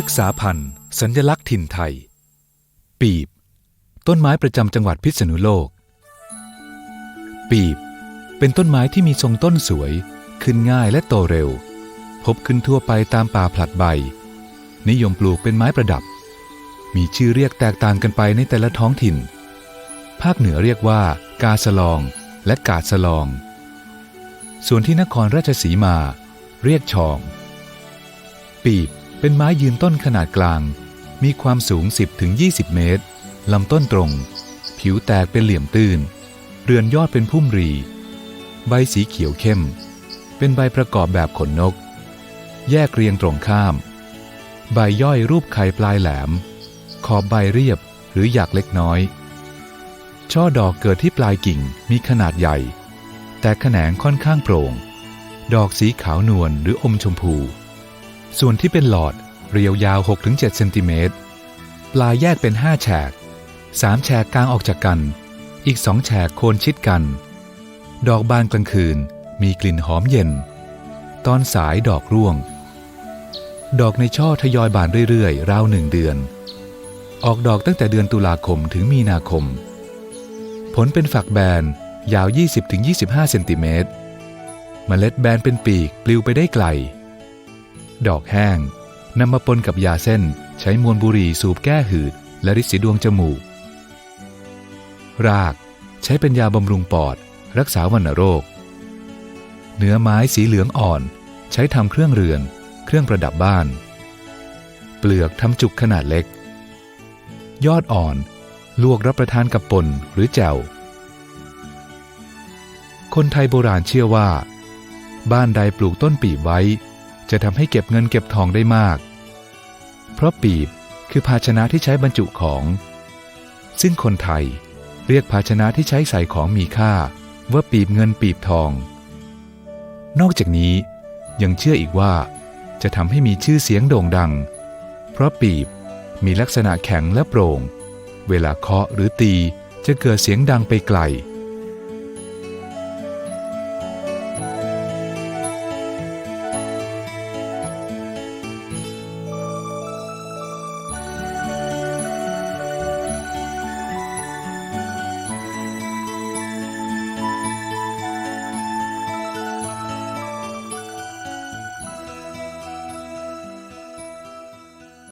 ฤกษาพันธ์สัญลักษณ์ถิ่นไทย ปีบ ต้นไม้ประจำจังหวัดพิษณุโลก ปีบ เป็นต้นไม้ที่มีทรงต้นสวย ขึ้นง่ายและโตเร็ว พบขึ้นทั่วไปตามป่าผลัดใบ นิยมปลูกเป็นไม้ประดับ มีชื่อเรียกแตกต่างกันไปในแต่ละท้องถิ่น ภาคเหนือเรียกว่า กาสลองและกาสลอง ส่วนที่นครราชสีมา เรียกชอง ปีบ เป็นไม้ยืนต้นขนาดกลาง มีความสูง 10-20 เมตร ลำต้นตรง ผิวแตกเป็นเหลี่ยมตื้น เรือนยอดเป็นพุ่มรี ใบสีเขียวเข้ม เป็นใบประกอบแบบขนนก แยกเรียงตรงข้าม ใบย่อยรูปไข่ปลายแหลม ขอบใบเรียบหรือหยักเล็กน้อย ช่อดอกเกิดที่ปลายกิ่งมีขนาดใหญ่ แต่แขนงค่อนข้างโปร่ง ดอกสีขาวนวลหรืออมชมพู ส่วนที่เป็นหลอดเรียวยาว 6-7 เซนติเมตร ปลายแยกเป็น 5 แฉก 3 แฉกกลางออกจากกัน อีก 2 แฉกโคนชิดกัน ดอกบานกลางคืนมีกลิ่นหอมเย็น ตอนสายดอกร่วง ดอกในช่อทยอยบานเรื่อยๆ ราวหนึ่งเดือน ออกดอกตั้งแต่เดือนตุลาคมถึงมีนาคม ผลเป็นฝักแบนยาว 20-25 เซนติเมตร เมล็ดแบนเป็นปีกปลิวไปได้ไกล ดอกแห้งนำมาปนกับยาเส้น ใช้มวนบุหรี่สูบแก้หืด และริดสีดวงจมูก ราก ใช้เป็นยาบำรุงปอด รักษาวัณโรค เนื้อไม้สีเหลืองอ่อน ใช้ทำเครื่องเรือน เครื่องประดับบ้าน เปลือกทำจุกขนาดเล็ก ยอดอ่อน ลวกรับประทานกับป่นหรือแจ่วคนไทยโบราณเชื่อว่า บ้านใดปลูกต้นปีไว้ จะทำให้เก็บเงินเก็บทองได้มาก เพราะปีบคือภาชนะที่ใช้บรรจุของ ซึ่งคนไทยเรียกภาชนะที่ใช้ใส่ของมีค่าว่าปีบเงินปีบทอง นอกจากนี้ยังเชื่ออีกว่า จะทำให้มีชื่อเสียงโด่งดัง เพราะปีบมีลักษณะแข็งและโปร่ง เวลาเคาะหรือตีจะเกิดเสียงดังไปไกล